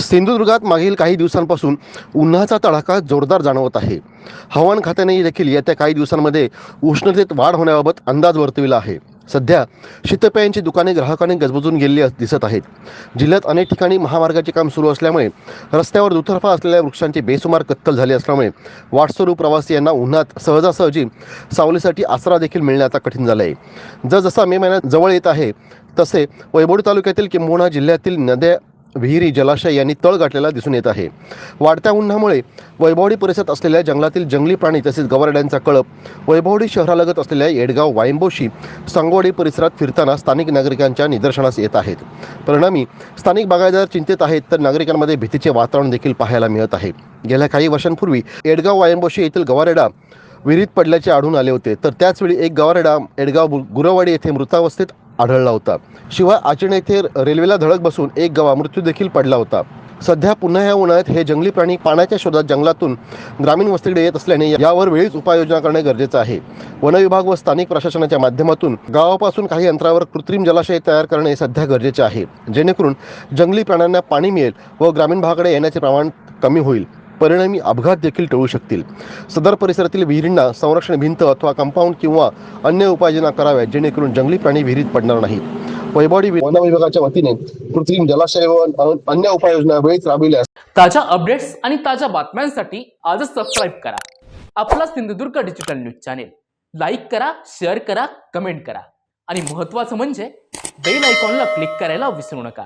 सिंधुदुर्गात मागील काही दिवसांपासून उन्हाचा तडाखा जोरदार जाणवत आहे. हवामान खात्याने देखील येत्या काही दिवसांमध्ये उष्णतेत वाढ होण्याबाबत अंदाज वर्तविला आहे. सध्या शीतपेयांची दुकाने ग्राहकांनी गजबजून गेलेली दिसत आहेत. जिल्ह्यात अनेक ठिकाणी महामार्गाचे काम सुरू असल्यामुळे रस्त्यावर दुतर्फा असलेल्या वृक्षांची बेसुमार कत्तल झाली असल्यामुळे वाटसरू प्रवासी यांना उन्हात सहजासहजी सावलीसाठी आसरा देखील मिळणे आता कठीण झालं आहे जसजसा मे महिन्यात जवळ येत आहे तसे वैभोडी तालुक्यातील किंबहुना जिल्ह्यातील नद्या विहिरी जलाशय यांनी तळ गाठलेला दिसून येत आहे. वाढत्या उन्हामुळे वैभवडी परिसरात असलेल्या जंगलातील जंगली प्राणी तसेच गवारड्यांचा कळप वैभवडी शहरालगत असलेल्या येडगाव वायंबोशी सांगोडी परिसरात फिरताना स्थानिक नागरिकांच्या निदर्शनास येत आहेत. परिणामी स्थानिक बागायतदार चिंतेत आहेत तर नागरिकांमध्ये भीतीचे वातावरण देखील पाहायला मिळत आहे. गेल्या काही वर्षांपूर्वी येडगाव वायंबोशी येथील गवारेडा विहिरीत पडल्याचे आढळून आले होते. तर त्याचवेळी एक गवारेडा एडगाव गुरवाडी येथे मृतावस्थेत आढळला होता. शिवाय आचण येथे रेल्वेला धडक बसून एक गवा मृत्यू देखील पडला होता. सध्या पुन्हा या उन्हाळ्यात हे जंगली प्राणी पाण्याच्या शोधात जंगलातून ग्रामीण वस्तीकडे येत असल्याने यावर वेळीच उपाययोजना करणे गरजेचं आहे. वन विभाग व स्थानिक प्रशासनाच्या माध्यमातून गावापासून काही अंतरावर कृत्रिम जलाशय तयार करणे सध्या गरजेचे आहे. जेणेकरून जंगली प्राण्यांना पाणी मिळेल व ग्रामीण भागाकडे येण्याचे प्रमाण कमी होईल. परिणामी अपघात देखील टळू शकतील. सदर परिसरातील विहिरींना संरक्षण भिंत अथवा कंपाऊंड किंवा अन्य उपाययोजना कराव्यात जेणेकरून जंगली प्राणी विहिरीत पडणार नाहीत. वैभवडी वन विभागाच्या वतीने कृत्रिम जलाशय व अन्य उपाययोजना वेळीच राबविल्यास ताज्या अपडेट्स आणि ताज्या बातम्यांसाठी आजच सबस्क्राईब करा. आपला Sindhudurg digital news channel like करा शेअर करा कमेंट करा. आणि महत्त्वाचं म्हणजे बेल आयकॉनला क्लिक करायला विसरू नका.